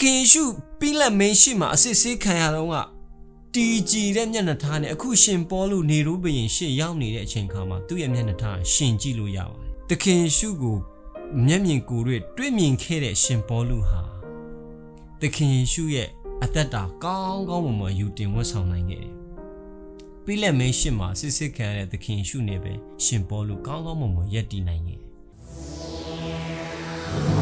ခင်ယေရှုပြီးလက်မင်းရှိမှအစစ်ဆေးခံရတော့ကတီကြည်တဲ့မျက်နှာထားနဲ့အခုရှင်ပေါလုနေရိုးဘရင်ရှေ့ရောက်နေတဲ့အချိန်ခါမှာသူ့ရဲ့မျက်နှာထားရှင်ကြည့်လို့ရပါတယ်။သခင်ယေရှုကိုမျက်မြင်ကိုယ်တွေ့တွေ့မြင်ခဲ့တဲ့ရှင်ပေါလုဟာသခင်ယေရှုရဲ့အသက်တာကောင်းကောင်းမွန်မွန်ယူတင်ဝတ်ဆောင်နိုင်ခဲ့တယ်။ပြီးလက်မင်းရှိမှစစ်စစ်ခံရတဲ့သခင်ယေရှုနဲ့ပဲရှင်ပေါလုကောင်းကောင်းမွန်မွန်ယက်တည်နိုင်ခဲ့တယ်။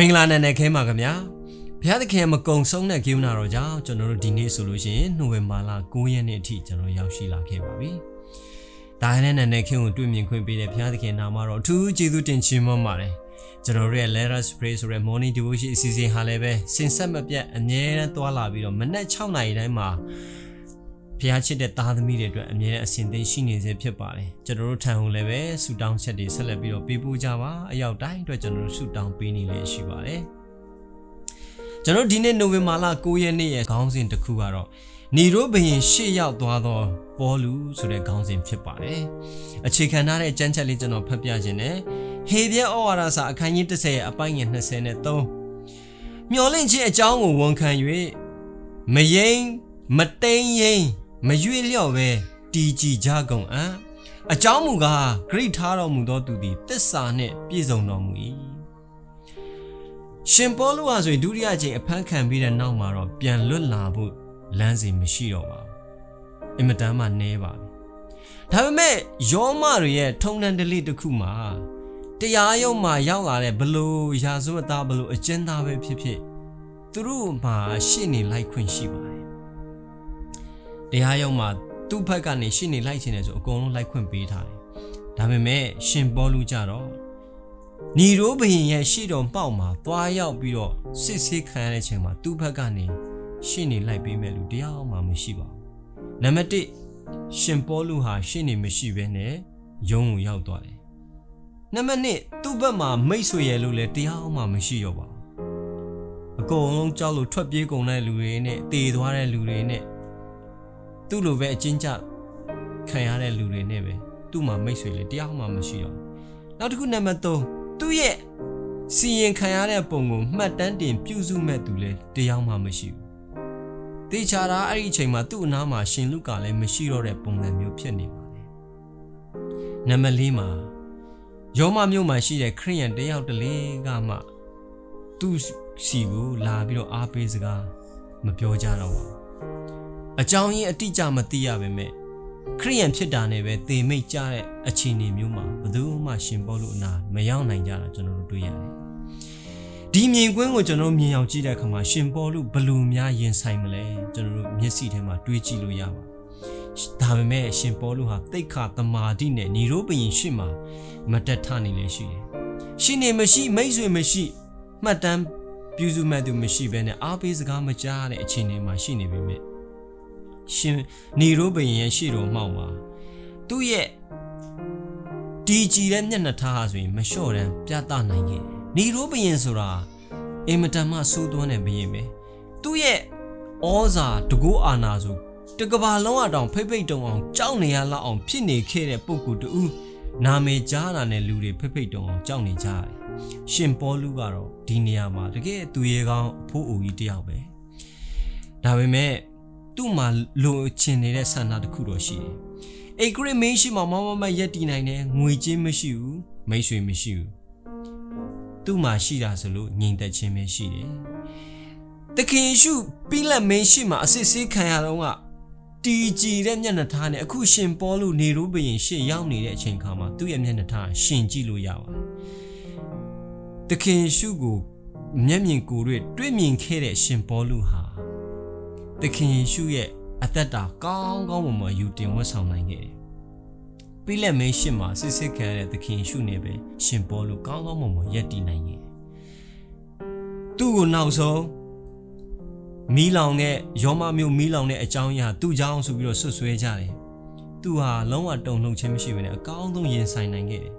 မင်္ဂလာနံနက်ခင်းပါခင်ဗျာဘုရားသခင်မကုံဆုံးတဲ့ကိဝနာတော်ကြောင့်ကျွန်တော်တို့ဒီနေ့ဆိုလို့ရှိရင်နိုဝင်ဘာလ9ရက်နေ့အထိကျွန်တော်ရောက်ရှိလာခဲ့ပါပြီဒါနဲ့နံနက်ခင်းကိုတွေ့မြင်ခွင့်ပေးတဲ့ဘုရားသခင်နာမတော်အထူးကျေးဇူးတင်ချီးမွမ်းပါတယ်ကျွန်တော်တို့ရဲ့ Let us pray ဆိုတဲ့ morning devotion အစီအစဉ်ဟာလည်းပဲစင်ဆက်မပြတ်အမြဲတမ်းတွာလာပြီးတော့မနက်6နာရီတိုင်းမှာ ဖျားချစ်တဲ့သားသမီးတွေအတွက်အမြဲတမ်းအစဉ်သင်ရှိနေစေဖြစ်ပါတယ်ကျွန်တော်တို့ထံကိုလည်းပဲဆုတောင်းချက်တွေဆက်လက်ပြီးတော့ပေးပို့ကြပါအရောက်တိုင်းအတွက်ကျွန်တော်တို့ဆုတောင်းပေးနေလေရှိပါတယ်ကျွန်တော်ဒီနေ့နိုဝင်ဘာလ9ရက်နေ့ရဲ့ခေါင်းစဉ်တစ်ခုကတော့နေရိုးဘရင်ရှေ့ရောက်သွားသောပေါ်လူဆိုတဲ့ခေါင်းစဉ်ဖြစ်ပါတယ်အခြေခံထားတဲ့ကြမ်းချက်လေးကျွန်တော်ဖတ်ပြခြင်းနဲ့ဟေပြဲဩဝါဒစာအခန်းကြီး30ရဲ့အပိုင်းငယ်23မျော်လင့်ခြင်းအကြောင်းကိုဝန်ခံ၍မယိမ့်မတိန်ယိမ့် မရွေ့လျော့ပဲတီကြည်ကြကုန်အံ့အကြောင်းမူကားဂရိထားတော်မူသောသူသည်တစ္ဆာနှင့်ပြည့်စုံတော်မူ၏ရှင်ပေါလုဟာဆိုရင်ဒုတိယအကြိမ်အဖမ်းခံပြီးတဲ့နောက်မှာတော့ပြန်လွတ်လာဖို့လမ်းစဉ်မရှိတော့ပါဘူးအင်မတန်မှနည်းပါပြီဒါပေမဲ့ယောမတွေရဲ့ထုံနှံတလိတစ်ခုမှာတရားရုံးမှာရောက်လာတဲ့ဘလို့ရာဇဝတ်သားဘလို့အကျဉ်းသားပဲဖြစ်ဖြစ်သူတို့မှာရှေ့နေလိုက်ခွင့်ရှိပါတယ် တရားရုံးမှာသူ့ဘက်ကနေရှေ့နေလိုက်ချင်တယ်ဆိုအကုန်လုံးလိုက်ခွင့်ပေးထားတယ်ဒါပေမဲ့ရှင်ပေါလုကြတော့ညီရိုးဘရင်ရဲ့ရှေ့တော်ပေါက်မှာသွားရောက်ပြီးတော့စစ်ဆေးခံရတဲ့အချိန်မှာသူ့ဘက်ကနေရှေ့နေလိုက်ပေးမဲ့လူတရားမှမရှိပါဘူးနံပါတ်1ရှင်ပေါလုဟာရှေ့နေမရှိဘဲနဲ့ရုံးကိုရောက်သွားတယ်နံပါတ်2သူ့ဘက်မှာမိတ်ဆွေရဲ့လို့လည်းတရားမှမရှိရောပါဘူးအကုန်လုံးကြောက်လို့ထွက်ပြေးကုန်တဲ့လူတွေနဲ့တေသွားတဲ့လူတွေနဲ့ သူ့လိုပဲအချင်းကြခံရတဲ့လူတွေနဲ့ပဲသူ့မှာမိတ်ဆွေလေးတရားမှမရှိတော့ဘူးနောက်တစ်ခုနံပါတ်3သူ့ရဲ့စီရင်ခံရတဲ့ပုံကိုမှတ်တမ်းတင်ပြုစုမဲ့သူလည်းတရားမှမရှိဘူးတေချာတာအဲ့ဒီအချိန်မှာသူ့အနားမှာရှင်လုကာလည်းမရှိတော့တဲ့ပုံစံမျိုးဖြစ်နေပါတယ်နံပါတ်4မှာယောမမြို့မှာရှိတဲ့ခရိယန်တယောက်တလေကမှသူ့စီကိုလာပြီးတော့အားပေးစကားမပြောကြတော့ပါဘူး အကြောင်းရင်းအတိအကျမသိရပါနဲ့ခရိယန်ဖြစ်တာနဲ့ပဲသေမိတ်ကြတဲ့အခြေအနေမျိုးမှာဘယ်သူမှရှင်ပေါ်လို့အနာမရောက်နိုင်ကြတာကျွန်တော်တို့တွေ့ရတယ်။ဒီမြင်ကွင်းကိုကျွန်တော်တို့မြင်အောင်ကြည့်တဲ့အခါမှာရှင်ပေါ်လို့ဘယ်လိုများရင်ဆိုင်မလဲကျွန်တော်တို့မျက်စိထဲမှာတွေးကြည့်လို့ရပါဒါပေမဲ့ရှင်ပေါ်လို့ဟာတိတ်ခါတမာတိနဲ့ညီရိုးပရင်ရှစ်မှာမတက်ထနေလေရှိတယ်။ရှင်နေမရှိမိတ်ဆွေမရှိမှတ်တမ်းပြုစုမဲ့သူမရှိဘဲနဲ့အားပေးစကားမကြားတဲ့အခြေအနေမှာရှိနေပေမဲ့ ရှင်နေရိုးဘရင်ရဲ့ရှေ့တော်မှောက်မှာသူ့ရဲ့ဒီကြည်တဲ့မျက်နှာထားဟာဆိုရင်မလျှော့တမ်းပြသနိုင်ခဲ့တယ်။နေရိုးဘရင်ဆိုတာအင်မတန်မှစိုးသွမ်းတဲ့ဘရင်ပဲ။သူ့ရဲ့ဩဇာတကူအာနာဆိုတကဘာလုံးအတောင်ဖိတ်ဖိတ်တုံအောင်ကြောက်နေရလောက်အောင်ဖြစ်နေခဲ့တဲ့ပုဂ္ဂိုလ်တူနာမည်ကြားတာနဲ့လူတွေဖိတ်ဖိတ်တုံအောင်ကြောက်နေကြတယ်။ရှင်ပေါလုကတော့ဒီနေရာမှာတကယ်သူရေကောင်းအဖိုးအိုကြီးတယောက်ပဲ။ဒါပေမဲ့ သူ့မှာလိုချင်နေတဲ့ဆန္ဒတစ်ခုတော့ရှိတယ်။အိတ်ဂရစ်မင်းရှိမှမမမရက်တီနိုင်တယ်ငွေချင်းမရှိဘူးမိတ်ဆွေမရှိဘူး။သူ့မှာရှိတာဆိုလို့ငြိမ်သက်ခြင်းပဲရှိတယ်။တခင်ယေရှုပြီးလက်မင်းရှိမှအစစ်ဆေးခံရတော့ကတီကြည်တဲ့မျက်နှာထားနဲ့အခုရှင်ပေါလုနေရိုးဘရင်ရှေ့ရောက်နေတဲ့အချိန်ခါမှာသူ့ရဲ့မျက်နှာထားရှင်ကြည့်လို့ရပါတယ်။တခင်ယေရှုကိုမျက်မြင်ကိုယ်တွေ့တွေ့မြင်ခဲ့တဲ့ရှင်ပေါလုဟာ သခင်ယေရှုရဲ့အသက်တာကောင်းကောင်းမွန်မွန်ယူတင်ဝတ်ဆောင်နိုင်ခဲ့တယ်။ဘပြီးလက်မင်းရှစ်မှာစစ်စစ်ခံရတဲ့သခင်ရှုနေပဲရှင်ပေါ်လို့ကောင်းကောင်းမွန်မွန်ယက်တည်နိုင်ခဲ့တယ်သူ့ကိုနောက်ဆုံးမီးလောင်တဲ့ယောမမျိုးမီးလောင်တဲ့အကြောင်းအရာသူ့ကြောင့်ဆိုပြီးတော့ဆွဆွဲကြတယ်သူဟာလုံးဝတုံ့လှုပ်ခြင်းမရှိဘဲနဲ့အကောင်းဆုံးရင်ဆိုင်နိုင်ခဲ့တယ်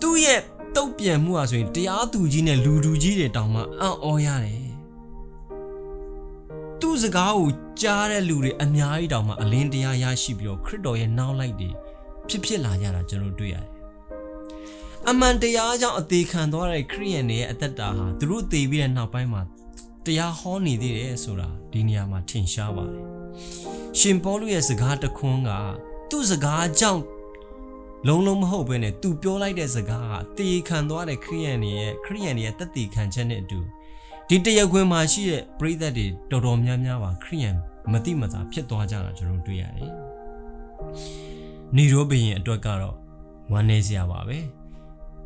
သူ့ရဲ့တုတ်ပြန်မှုဟာဆိုရင်တရားသူကြီးနဲ့လူလူကြီးတွေတောင်မှအံ့ဩရတယ်သူ့ စကားကိုကြားတဲ့လူတွေအများကြီးတောင်မှအလင်းတရားရရှိပြီးတော့ခရစ်တော်ရဲ့နောက်လိုက်တွေဖြစ်ဖြစ်လာကြတာကျွန်တော်တွေ့ရတယ်အမှန်တရားကြောင့်အသေးခံသွားတဲ့ခရိယန်တွေရဲ့အသက်တာဟာသူတို့သေပြီးတဲ့နောက်ပိုင်းမှာတရားဟောနေသေးတယ်ဆိုတာဒီနေရာမှာထင်ရှားပါတယ်ရှင်ပေါလုရဲ့စကားတခွန်းကသူ့စကားကြောင့်လုံးလုံးမဟုတ်ဘဲနဲ့သူပြောလိုက်တဲ့စကားကတေခံသွားတဲ့ခရိယန်တွေရဲ့ခရိယန်တွေရဲ့တက်တည်ခံချက်နဲ့အတူ ဒီတရက်ခွင်မှာရှိတဲ့ပရိသတ်တွေတော်တော်များများပါခရိယန်မတိမသာဖြစ်သွားကြတာကျွန်တော်တွေ့ရတယ်။နေရောဘရင်အတွက်ကတော့ဝမ်းနည်းစရာပါပဲ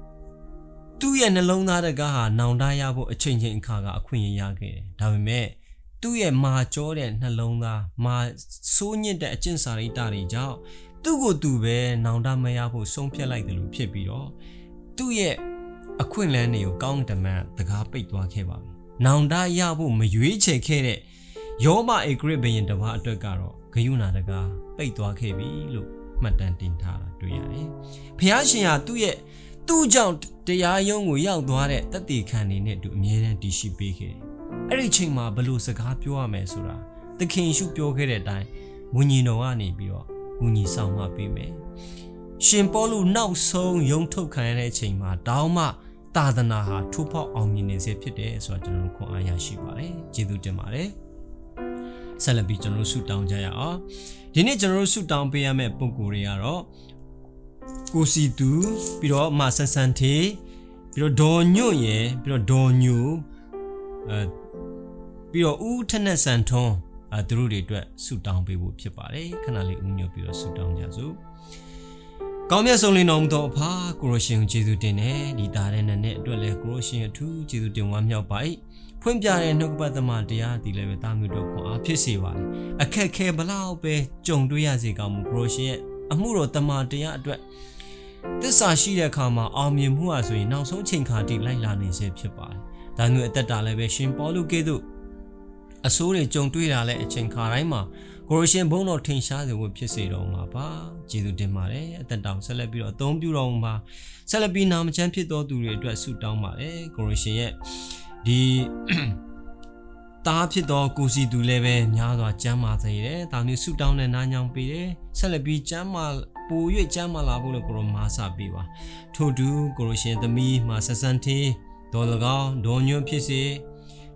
။သူ့ရဲ့နှလုံးသားတကားဟာနောင်တရဖို့အချိန်ချင်းအခါကအခွင့်အရေးရခဲ့တယ်။ဒါပေမဲ့သူ့ရဲ့မာကြောတဲ့နှလုံးသားမာဆိုးညစ်တဲ့အကျင့်စာရိတ္တတွေကြောင့်သူ့ကိုသူပဲနောင်တမရဖို့ဆုံးဖြတ်လိုက်တယ်လို့ဖြစ်ပြီးတော့သူ့ရဲ့အခွင့်အလမ်းတွေကိုကောင်းတမန်တကားပိတ်သွားခဲ့ပါပြီ။ နောင်တရဖို့မရွေးချယ်ခဲ့တဲ့ယောမအေဂရစ်ဘရင်တစ်ပါးအတွက်ကတော့ဂယုဏတကားပိတ်သွားခဲ့ပြီလို့မှတ်တမ်းတင်ထားတာတွေ့ရတယ်။ဖះရှင်ဟာသူ့ရဲ့သူ့ကြောင့်တရားရုံးကိုရောက်သွားတဲ့တသက်ခံနေနဲ့အတူအမြဲတမ်းတည်ရှိပေးခဲ့တယ်။အဲ့ဒီချိန်မှာဘလို့စကားပြောရမယ်ဆိုတာသခင်ရှုပြောခဲ့တဲ့အတိုင်းဝိညာဉ်တော်ကနေပြီးတော့ဝိညာဉ်ဆောင်မှပေးမယ်။ရှင်ပေါလုနောက်ဆုံးယုံထုတ်ခံရတဲ့အချိန်မှာတောင်းမှ သာသနာဟာထိုးဖောက်အောင်မြင်နေစေဖြစ်တယ်ဆိုတာကျွန်တော်တို့ခွန်အားရရှိပါတယ်။ကျေးဇူးတင်ပါတယ်။ဆက်လက်ပြီးကျွန်တော်တို့ဆုတောင်းကြရအောင်ဒီနေ့ကျွန်တော်တို့ဆုတောင်းပေးရမယ့်ပုံကိုယ်တွေကတော့ကိုစီတူပြီးတော့မဆန်ဆန်ထေပြီးတော့ဒေါ်ညွန့်ရယ်ပြီးတော့ဒေါ်ညူအဲပြီးတော့ဦးထက်နဲ့ဆန်ထွန်းအဲသူတို့တွေအတွက်ဆုတောင်းပေးဖို့ဖြစ်ပါတယ်ခဏလေးဦးညွတ်ပြီးတော့ဆုတောင်းကြစို့ ကောင်းမြတ်ဆုံးလင်းတော်မူသောအဖာကိုရရှင်ကိုကျေးဇူးတင်တယ်ဒီသားတဲ့နဲ့အတွက်လည်းကိုရရှင်အထူးကျေးဇူးတင်ဝမ်းမြောက်ပါ၏ဖွင့်ပြတဲ့နှုတ်ကပတ်သမတရားဒီလည်းပဲတာမျိုးတော့ခွန်အားဖြစ်စေပါလေအခက်ခဲဘလောက်ပဲကြုံတွေ့ရစေကောင်းမူကိုရရှင်ရဲ့အမှုတော်တမန်တရားအတွက်သစ္စာရှိတဲ့အခါမှာအောင်မြင်မှုဟာဆိုရင်နောက်ဆုံးချိန်ခါတိလိုက်လာနေစေဖြစ်ပါတယ်။ဒါမျိုးအသက်တာလည်းပဲရှင်ပေါလုကဲ့သို့အဆိုးတွေကြုံတွေ့တာလည်းအချိန်ခါတိုင်းမှာ ကိုရရှင်ဘုန်းတော်ထင်ရှားစေဖို့ဖြစ်စေတော်မှာပါ။ကျေးဇူးတင်ပါတယ်။အသက်တောင်ဆက်လက်ပြီးတော့အသုံးပြုတော်မူပါ။ဆက်လက်ပြီးနာမချမ်းဖြစ်တော်သူတွေအတွက်ဆုတောင်းပါတယ်။ကိုရရှင်ရဲ့ဒီတားဖြစ်သောကိုစီသူလည်းပဲများစွာကြမ်းမာစေတယ်။ဒါမျိုးဆုတောင်းတဲ့နားညောင်ပေးတယ်။ဆက်လက်ပြီးကြမ်းမာပို၍ကြမ်းမာလာဖို့လို့ကိုရောမာစာပေးပါ။ထို့တူကိုရရှင်သမီးမာဆက်ဆန်တီဒေါ်လကောင်ဒေါ်ညွန့်ဖြစ်စေ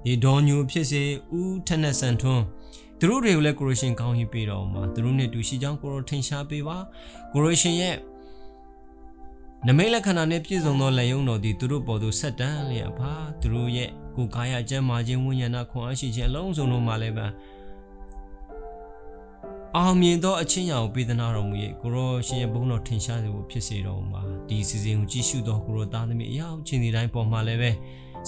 ဒီဒေါ်ညူဖြစ်စေဦးထက်နဲ့ဆန်ထွန်း သူတို့တွေကိုလည်းကိုရရှင်ကောင်းကြီးပေးတော်မှာသူတို့နဲ့တူရှိကြောင်းကိုရောထင်ရှားပေးပါကိုရရှင်ရဲ့နမိတ်လက္ခဏာနဲ့ပြည့်စုံသောလက်ယုံတော်သည်သူတို့ပေါ်သို့ဆက်တန်းလျက်ပါသူတို့ရဲ့ကိုယ်ကာယကျမ်းမာခြင်းဝိညာဏခွန်အားရှိခြင်းအလုံးစုံတို့မှာလည်းပဲအောင်မြင်သောအချင်းရာကိုပေးသနာတော်မူ၏ကိုရောရှင်ရဲ့ဘုန်းတော်ထင်ရှားစေဖို့ဖြစ်စေတော်မူပါဒီစီစဉ်ကိုကြည့်ရှုသောကိုရောသားသမီးအရာချင်းဒီတိုင်းပေါ်မှာလည်းပဲ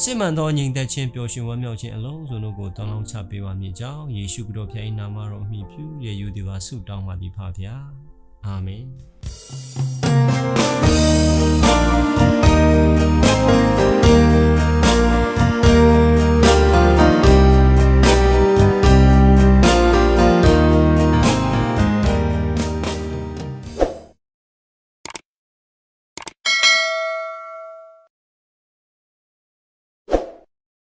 စစ်မှန်သောညီသက်ချင်းပျော်ရွှင်ဝမ်းမြောက်ခြင်းအလုံးစုံတို့ကိုတောင်းလောင်းချပေးပါမည်ကြောင်းယေရှုခရစ်တော်ဖခင်၏နာမတော်အမိပြုရယူသည်ပါဆုတောင်းပါသည်ဖပါဗျာအာမင်